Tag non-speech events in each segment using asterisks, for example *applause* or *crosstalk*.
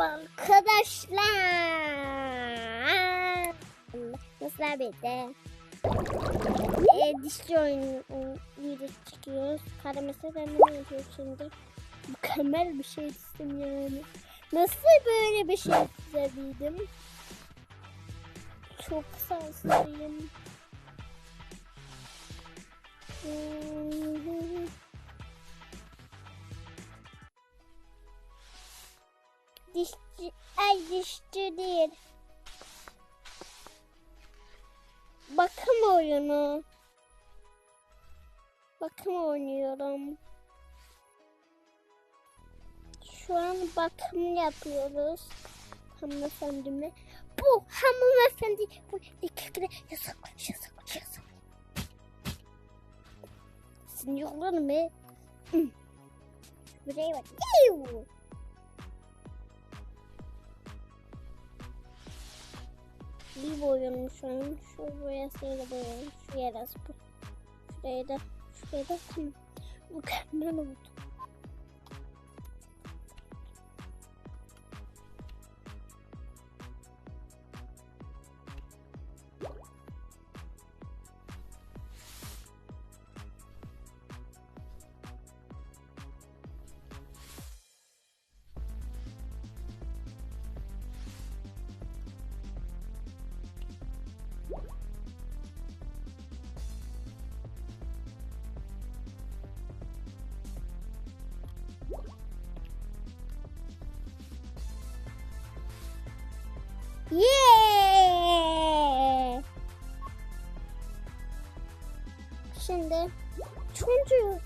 Merhaba arkadaşlar. Nasıl bir de e, dişli oyun video çıkıyoruz. Karamese deneme yapıyoruz şimdi. Mükemmel bir şey istim yani. Nasıl böyle bir şey çizebildim? Çok şanslıyım. Dişçi, ay dişçi değil. Bakım oyunu. Bakım oynuyorum. Şu an bakım yapıyoruz. Hanımefendime. Bu hanımefendi bu dikkatine yasak yasak yasak. Sinirlerim be. Buraya bak. Boyuyorum şu an. Şu boyasıyla boyuyorum. Şu yarası bu. Şuraya da. Şuraya da. Hı. Mükemmel oldu. Çocuğu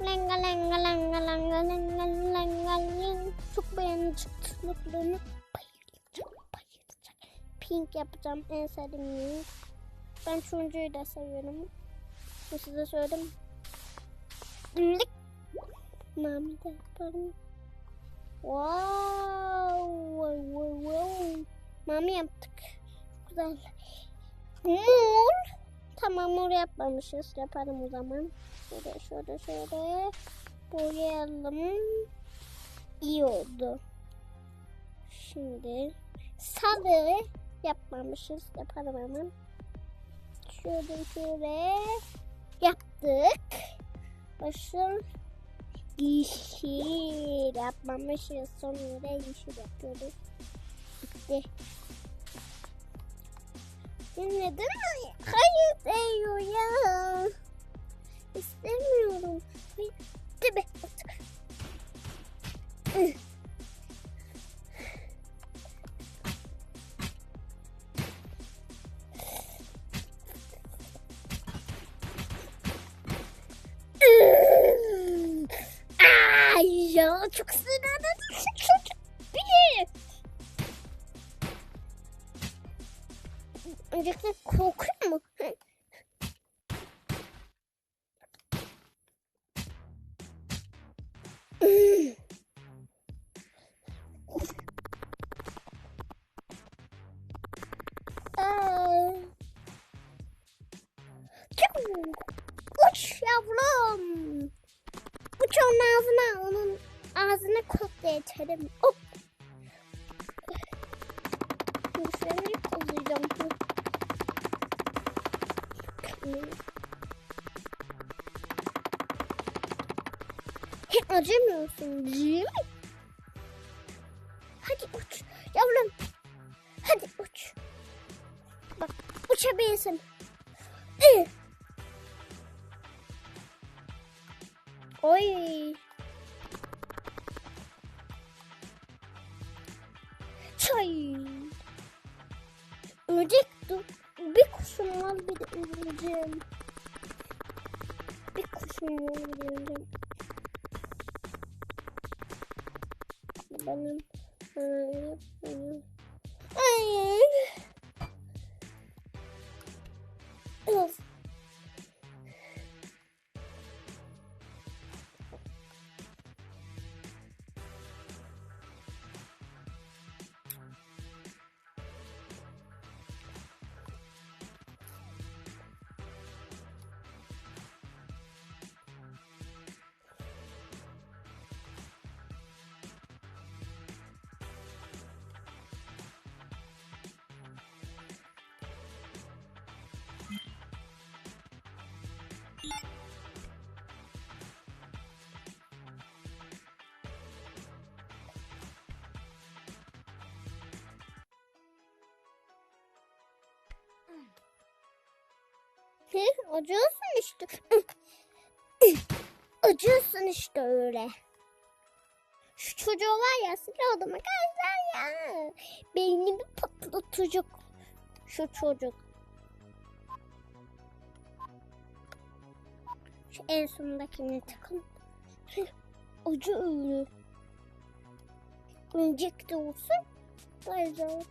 lenga lenga lenga lenga lenga lenga lenga çok beğenecek tırnaklarını bayılacak bayılacak. Pink yapacağım en sevdiğim. Ben çocuğu da seviyorum. Bu size söyledim. Lik. Mami de yaparım. Wow, wow, wow, wow. Mami yaptık. Güzel. Mor. Tamam mor yapmamışız. Yaparım o zaman. Şöyle şöyle şöyle. Boyayalım. İyi oldu. Şimdi sarı yapmamışız. Yaparım hemen. Şöyle şöyle yaptık. Başım yeşil yapmamışız. Sonra yeşil yapıyoruz. Bitti. Dinledin mi? Hayır diyor ya. İstemiyorum. Bitti be. Ay ya çok Öncelikle korkuyor mu? Uç yavrum. Uç onun ağzına, onun ağzına yeterim. Hop. Acımıyorsun değil mi? Hadi uç yavrum. Hadi uç. Bak uçabilirsin. Ih. Oy. Çay. Ölecek dur. Bir kuşum var bir de öleceğim. Bir kuşum var bir de öleceğim. Benim. Ay, acıyorsun işte. *laughs* acıyorsun işte öyle. Şu çocuğu var ya silah odama gelsen ya. Beynimi patlatacak. Şu çocuk. Şu en sondakine takın. *laughs* Acı öyle. İncek de daha güzel.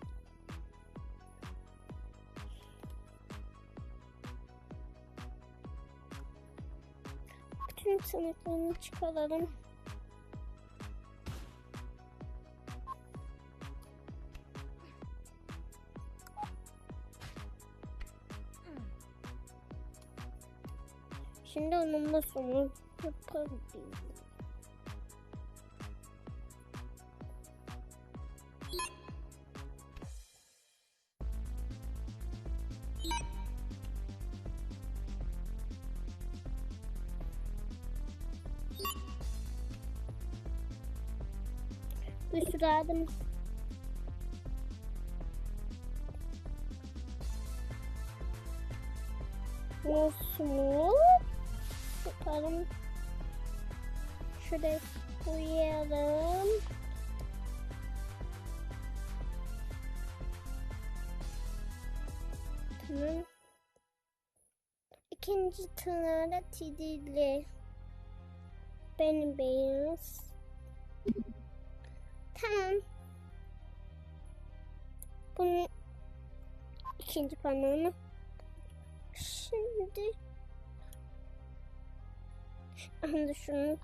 Tırnaklarını çıkaralım. Şimdi onunla sonu yapalım. Adım. Nasıl? Yapalım. Şuraya koyalım. Tamam. İkinci tırnağı da tidili. Benim beyaz. Tamam. Bunun ikinci parmağını şimdi Aha şunu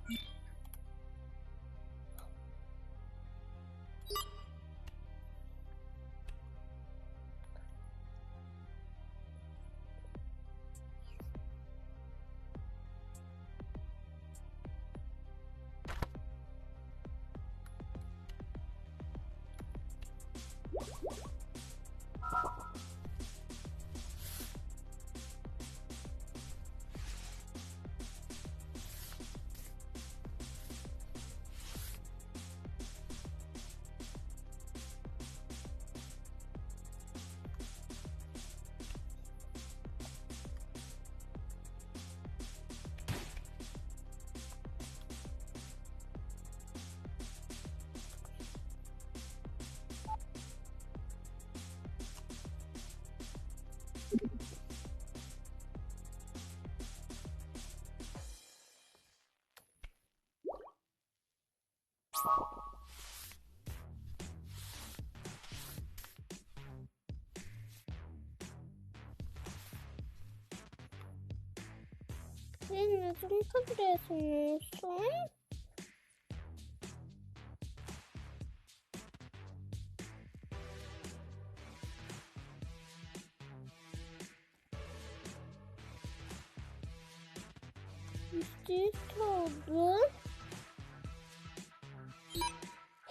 Sen nasıl kabul etmiyorsun? İşte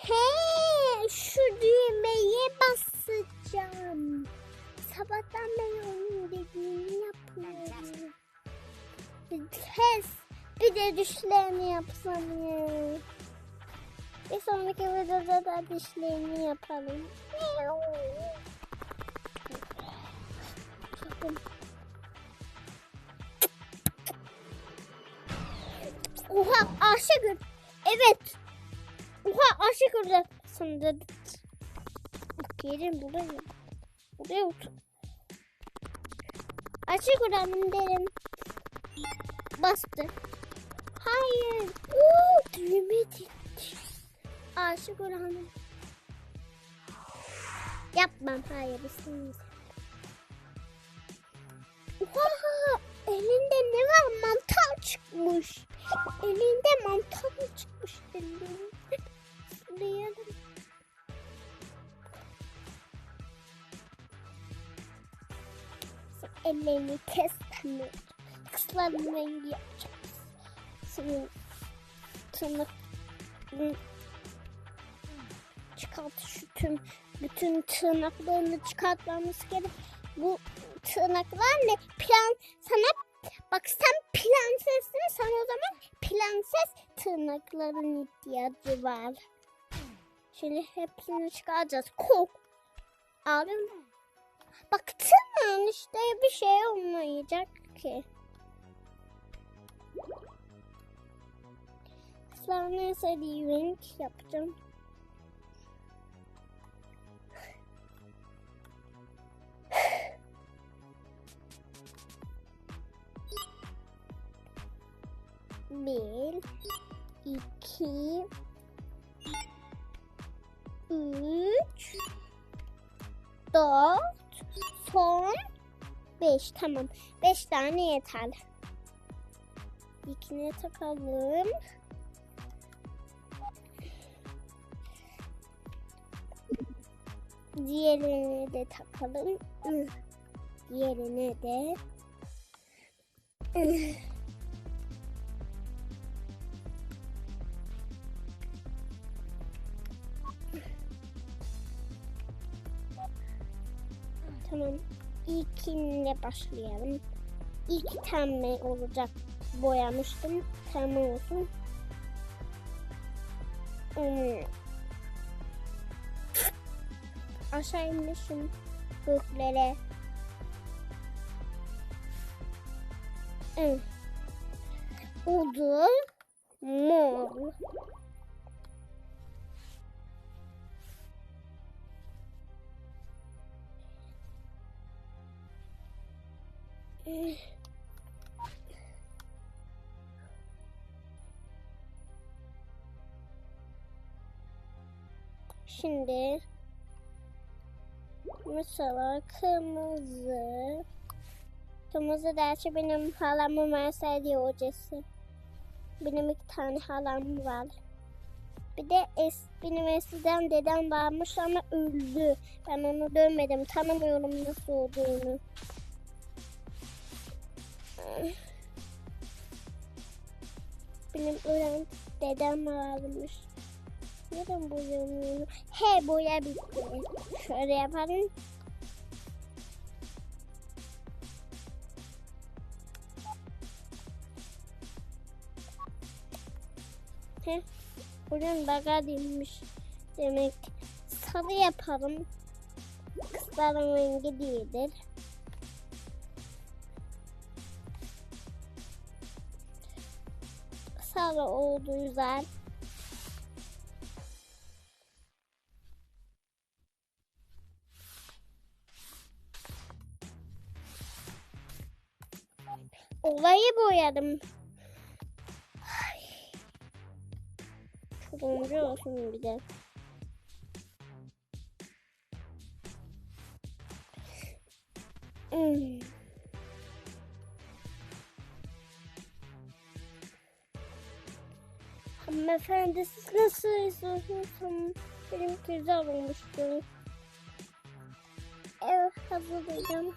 He, şu düğmeye basacağım. Sabahtan beri onun dediğini yapıyorum. Kes. Bir de dişlerini yapsam ya. Bir sonraki videoda da dişlerini yapalım. Oha Ayşegül. Evet. Oha Ayşegül de sanırım. Bak yerim buraya. Buraya otur. Ayşegül Hanım derim. Bastı. Hayır. Oo, düğme gitti. Ayşegül Hanım. Yapmam. Hayır istemiyorum. Oha! Elinde ne var? Mantar çıkmış. Elinde mantar mı çıkmış elinde? Sen ellerini kes anne. Kızların rengi yapacağız. Tırnak çıkart şu tüm bütün tırnaklarını çıkartmamız gerek. Bu tırnaklarla plan sana bak sen prensessin sen o zaman prenses tırnakların ihtiyacı var. Şimdi hepsini çıkaracağız. Kok. Aldın mı? Bak tırnağın işte bir şey olmayacak. ki. Kızlar neyse renk yapacağım. Bir, iki, üç, dört, son beş. Tamam. Beş tane yeter. İkine takalım. Diğerine de takalım. Diğerine de. Tamam. İlkine başlayalım. İlk tane olacak. Boyamıştım. Tamam olsun. Hmm. Aşağı inmişim göklere. Hmm. Udu mor. Şimdi mesela kırmızı kırmızı dersi benim halamın verseydi hocası. Benim iki tane halam var. Bir de es, benim eskiden dedem varmış ama öldü. Ben onu dönmedim. Tanımıyorum nasıl olduğunu. Benim ölen dedem varmış. Neden boyamıyorum? He boya bitti. Şöyle yapalım. He, buradan baga değilmiş. Demek sarı yapalım. Kızların rengi değildir. Sarı oldu güzel. Olayı boyadım. Ay. Turuncu olsun bir de. Hanımefendi siz nasıl istiyorsunuz? Benim güzel olmuştu. Evet hazırlayacağım.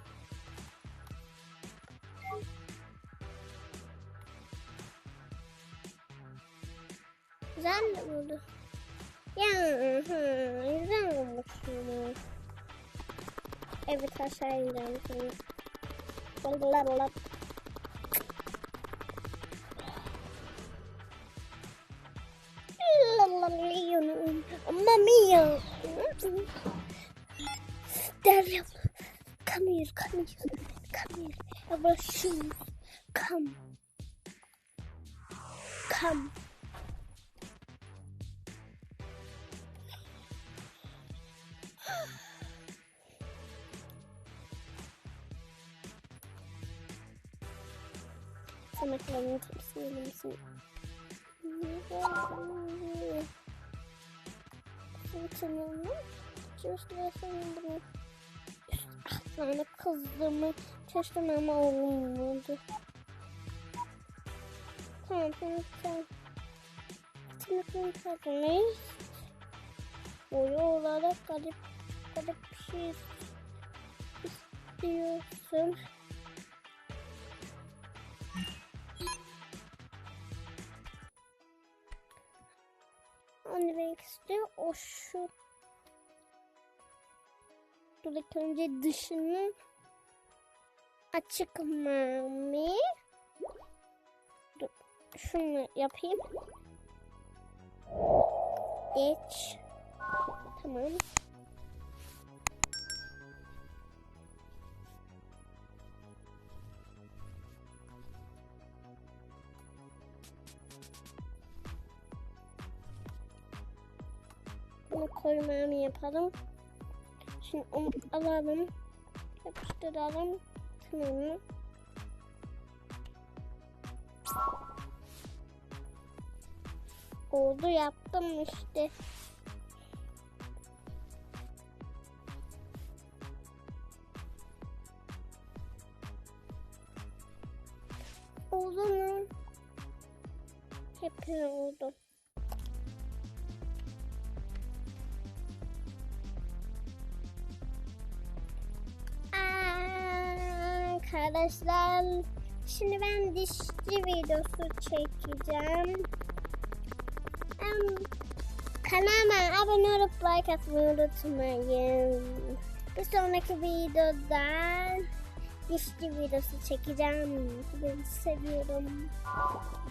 Güzel mi oldu? Ya hı, güzel olmuş. Evet aşağı ineceğim şimdi. Blablabla. Mamma please come here. I will see you. Come. Come. so much lemon keeps swimming so Just listen to me. Aslında kızdığımı çalıştım ama olmadı. Tamam tamam tamam. Tırnaklarını temsil Boya olarak garip garip bir şey istiyorsun. Hangi renk istiyor? O şu. Buradaki önce dışını açık mami. Dur, şunu yapayım. Geç. Tamam. Bunu koymamı yapalım. Şimdi onu alalım. Yapıştıralım. Mı? Oldu yaptım işte. Oldu mu? Hep oldu. Arkadaşlar şimdi ben dişçi videosu çekeceğim. Em, Kanalıma abone olup like atmayı unutmayın. Bir sonraki videoda dişçi videosu çekeceğim. Sizi seviyorum.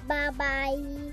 Bye bye.